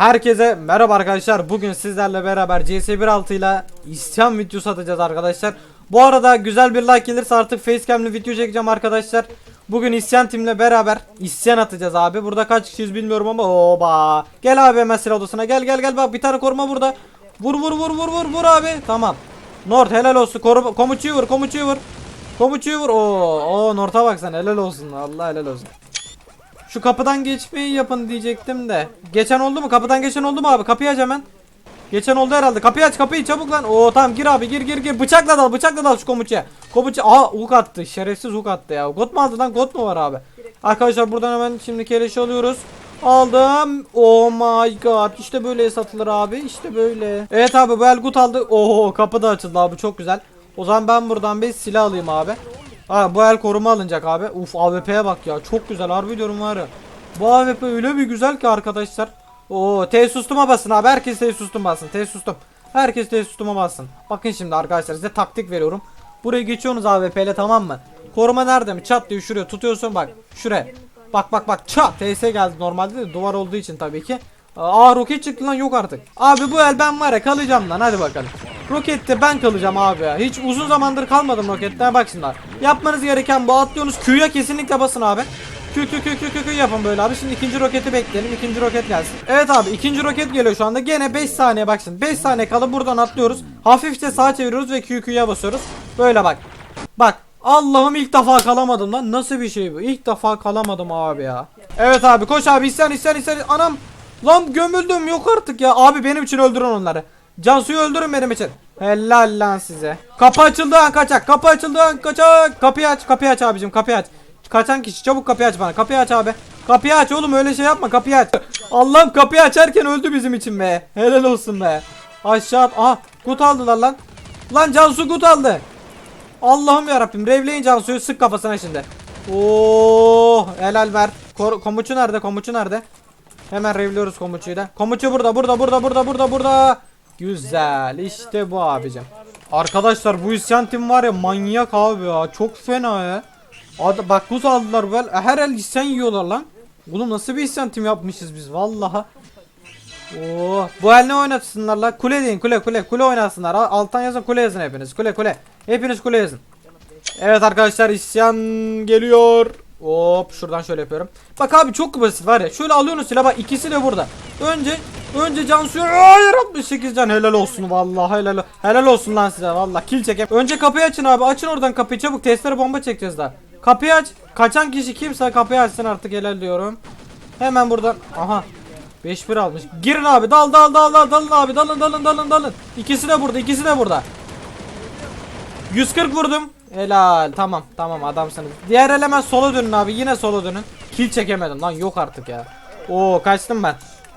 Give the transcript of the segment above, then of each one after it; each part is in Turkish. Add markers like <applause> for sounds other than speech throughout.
Herkese merhaba arkadaşlar. Bugün sizlerle beraber CS 1.6 ile isyan videosu atacağız arkadaşlar. Bu arada güzel bir like gelirse artık facecam'li video çekeceğim arkadaşlar. Bugün isyan timle beraber isyan atacağız abi. Burada kaç kişiyiz bilmiyorum ama oba. Gel abi hemen odasına. Gel gel gel bak bir tane koruma burada. Vur vur vur vur vur vur abi. Tamam. Nord helal olsun. Koru komuçuyu vur komuçuyu vur. Komuçuyu vur. Oo, oo Nord'a bak sen helal olsun. Allah helal olsun. Şu kapıdan geçmeyi yapın diyecektim de. Geçen oldu mu? Kapıdan geçen oldu mu abi? Kapıyı aç hemen. Geçen oldu herhalde. Kapıyı aç kapıyı çabuk lan. Oo tamam gir abi gir gir gir. Bıçakla dal bıçakla dal şu komuçya. Komuçya aa hook attı. Şerefsiz hook attı ya. God mu aldı lan? God mu var abi? Arkadaşlar buradan hemen şimdi keleşi alıyoruz. Aldım. Oh my god. İşte böyle satılır abi. İşte böyle. Evet abi bu el gut aldı. Oo kapı da açıldı abi. Çok güzel. O zaman ben buradan bir silah alayım abi. Ha bu el koruma alınacak abi. Uf AWP'ye bak ya. Çok güzel harbi diyorum var ya. Bu AWP öyle bir güzel ki arkadaşlar. Oo T sustuma basın abi. Herkes T sustum basın. T sustum. Herkes T sustuma basın. Bakın şimdi arkadaşlar size taktik veriyorum. Buraya geçiyorsunuz AWP ile tamam mı? Koruma nerede mi? Çat diye şuraya tutuyorsun bak. Şuraya. Bak bak bak çat. TS geldi normalde de duvar olduğu için tabii ki. Aa roket çıktı lan yok artık. Abi bu el ben var ya kalacağım lan hadi bakalım. Rokette ben kalacağım abi ya. Hiç uzun zamandır kalmadım rokette. Bak şimdi. Yapmanız gereken bu atlıyorsunuz. Q'ya kesinlikle basın abi. Q Q Q Q Q Q yapın böyle abi. Şimdi ikinci roketi bekleyelim. İkinci roket gelsin. Evet abi ikinci roket geliyor şu anda. Gene 5 saniye bak şimdi. 5 saniye kalı buradan atlıyoruz. Hafifçe sağa çeviriyoruz ve Q Q'ya basıyoruz. Böyle bak. Bak. Allah'ım ilk defa kalamadım lan. Nasıl bir şey bu? İlk defa kalamadım abi ya. Evet abi koş abi isyan isyan isyan. Anam. Lan gömüldüm yok artık ya. Abi benim için öldürün onları. Cansu'yu öldürün benim için. Helal lan size. Kapı açıldı an kaçak. Kapı açıldı an kaçak. Kapıyı aç. Kapıyı aç abicim. Kapıyı aç. Kaçan kişi çabuk kapıyı aç bana. Kapıyı aç abi. Kapıyı aç oğlum öyle şey yapma. Kapıyı aç. Allah'ım kapıyı açarken öldü bizim için be. Helal olsun be. Aşağı at. Aha. Kut aldılar lan. Lan Cansu kut aldı. Allah'ım ya Rabbim. Revleyin Cansu'yu sık kafasına şimdi. Oo, helal ver. Kor komuçu nerede? Komuçu nerede? Hemen revliyoruz komuçuyu da. Komuçu burada, burada, burada, burada, burada, burada. Güzel. İşte bu abicim. Arkadaşlar bu isyan tim var ya manyak abi ya. Çok fena ya. Ad bak buz aldılar böyle. Her el isyan yiyorlar lan. Oğlum nasıl bir isyan tim yapmışız biz vallaha. Oo, bu el ne oynatsınlar lan? Kule deyin kule kule kule oynatsınlar. Al- Alttan yazın kule yazın hepiniz. Kule kule. Hepiniz kule yazın. Evet arkadaşlar isyan geliyor. Hop şuradan şöyle yapıyorum. Bak abi çok basit var ya. Şöyle alıyorsunuz silah bak ikisi de burada. Önce önce Cansu'ya hayır 68 can helal olsun vallahi helal helal olsun lan size vallahi kill çekem. Önce kapıyı açın abi. Açın oradan kapıyı çabuk testere bomba çekeceğiz daha. Kapıyı aç. Kaçan kişi kimse kapıyı açsın artık helal diyorum. Hemen buradan aha 5-1 almış. Girin abi dal dal dal dal dalın abi dalın dalın dalın dalın. İkisi de burada ikisi de burada. 140 vurdum. Helal. Tamam tamam adamsınız. Diğer eleman sola dönün abi. Yine sola dönün. Kill çekemedim lan yok artık ya. Oo kaçtım ben.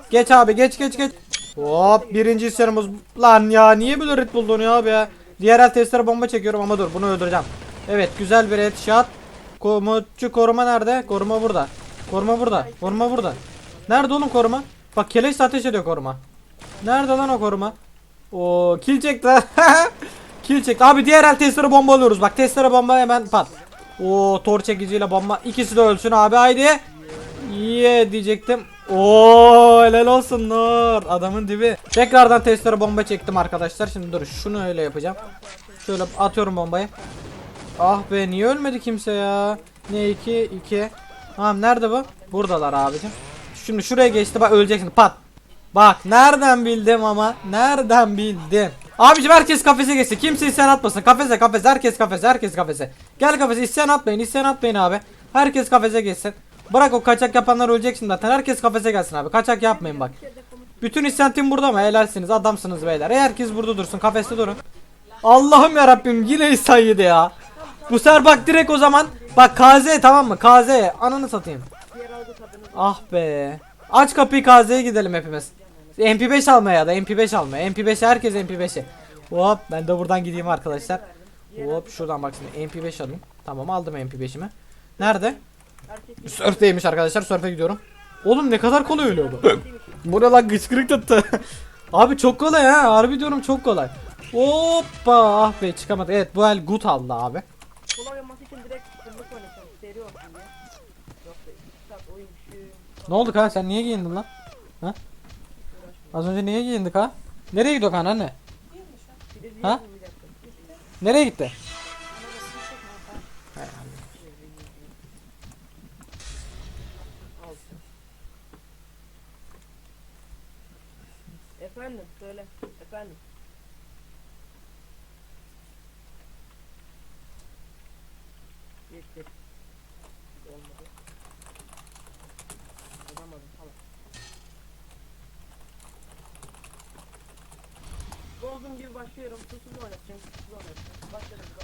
Geç abi geç geç geç. Hop birinci isyanımız. Lan ya niye böyle Red Bull donuyor abi ya. Diğer el testere bomba çekiyorum ama dur bunu öldüreceğim. Evet güzel bir headshot. Komutçu koruma nerede? Koruma burada. Koruma burada. Koruma burada. Nerede oğlum koruma? Bak keleş ateş ediyor koruma. Nerede lan o koruma? O kill çekti. <laughs> kill çekti. Abi diğer el testere bomba alıyoruz. Bak testere bomba hemen pat. O tor çekiciyle bomba. İkisi de ölsün abi haydi. İyi diyecektim. Oo helal olsun Nur. Adamın dibi. Tekrardan testere bomba çektim arkadaşlar. Şimdi dur şunu öyle yapacağım. Şöyle atıyorum bombayı. Ah be niye ölmedi kimse ya? Ne 2 2. Tamam nerede bu? Buradalar abicim. Şimdi şuraya geçti bak öleceksin pat. Bak nereden bildim ama nereden bildim. Abicim herkes kafese geçsin. Kimse isyan atmasın. Kafese kafese herkes kafese herkes kafese. Gel kafese isyan atmayın isyan atmayın abi. Herkes kafese geçsin. Bırak o kaçak yapanlar öleceksin zaten. Herkes kafese gelsin abi. Kaçak yapmayın bak. Bütün isyan tim burada mı? Helalsiniz adamsınız beyler. E, herkes burada dursun. Kafeste durun. Allah'ım ya Rabbim yine isyan yedi ya. Bu sefer bak direkt o zaman bak KZ tamam mı? KZ ananı satayım. Ah be. Aç kapıyı KZ'ye gidelim hepimiz. MP5 almaya ya da MP5 almaya. MP5 herkes MP5'i. Hop ben de buradan gideyim arkadaşlar. Hop şuradan bak şimdi MP5 alayım. Tamam aldım MP5'imi. Nerede? Surf'teymiş arkadaşlar. Surf'e gidiyorum. Oğlum ne kadar kolay öyle oldu. <laughs> Bu ne lan gıçkırık tuttu. <laughs> Abi çok kolay ha. Harbi diyorum çok kolay. Hoppa ah be çıkamadı. Evet bu el gut aldı abi. Kolay olması için direkt fırlık oynasam seri olsun diye. Yoksa iki saat oyun düşüyor. Ne oldu kanka sen niye giyindin lan? Ha? Az önce niye giyindik ha? Nereye gidiyor kan anne? Ha? Nereye gitti? Efendim söyle. Efendim.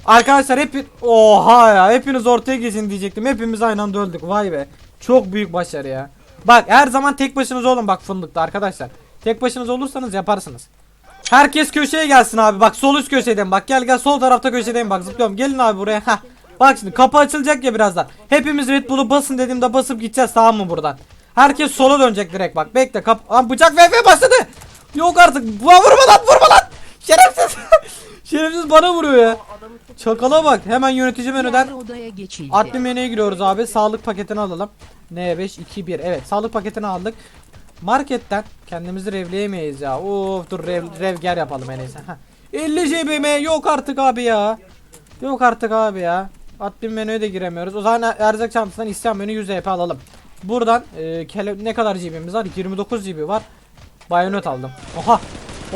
Arkadaşlar hep oha ya hepiniz ortaya geçin diyecektim. Hepimiz aynı anda öldük. Vay be. Çok büyük başarı ya. Bak her zaman tek başınız olun bak fındıkta arkadaşlar. Tek başınız olursanız yaparsınız. Herkes köşeye gelsin abi. Bak sol üst köşedeyim. Bak gel gel sol tarafta köşedeyim bak zıplıyorum. Gelin abi buraya. Heh. Bak şimdi kapı açılacak ya birazdan. Hepimiz Red Bull'u basın dediğimde basıp gideceğiz tamam mı buradan? Herkes sola dönecek direkt bak. Bekle kap. Aa, bıçak VF başladı. Yok artık. Vurma lan vurma lan. Şerefsiz. <laughs> Şerefsiz bana vuruyor ya. Çakala bak hemen yönetici menüden admin menüye giriyoruz abi. Sağlık paketini alalım. N5 2 1 evet sağlık paketini aldık. Marketten kendimizi revleyemeyiz ya. Of dur rev, rev gel yapalım en iyisi. Heh. 50 JBM yok artık abi ya. Yok artık abi ya. Admin menüye de giremiyoruz. O zaman erzak çantasından isyan menü 100 EP alalım. Buradan e, ne kadar GB'miz var? 29 GB var. Bayonet aldım. Oha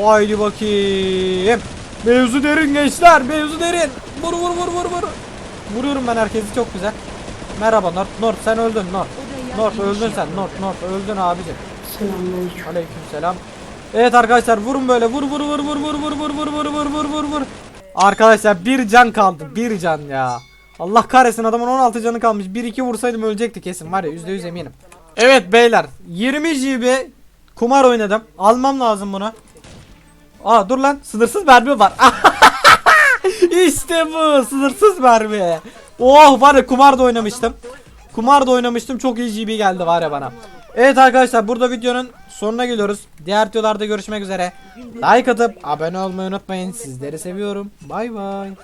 Haydi bakayım Mevzu derin gençler mevzu derin Vur vur vur vur vur Vuruyorum ben herkesi çok güzel Merhaba Nort Nort sen öldün Nort giriş öldün sen. Nort Nort öldün abicim Aleyküm selam Evet arkadaşlar vurun böyle vur vur vur vur vur vur vur vur vur vur vur vur vur Arkadaşlar bir can kaldı bir can ya Allah kahretsin adamın 16 canı kalmış 1-2 vursaydım ölecekti kesin var ya %100 eminim Evet beyler 20 GB kumar oynadım almam lazım bunu Aa dur lan. Sınırsız mermi var. <laughs> İşte bu. Sınırsız mermi. Oh var ya kumar da oynamıştım. Kumar da oynamıştım. Çok iyi GB geldi var ya bana. Evet arkadaşlar burada videonun sonuna geliyoruz. Diğer videolarda görüşmek üzere. Like atıp abone olmayı unutmayın. Sizleri seviyorum. Bay bay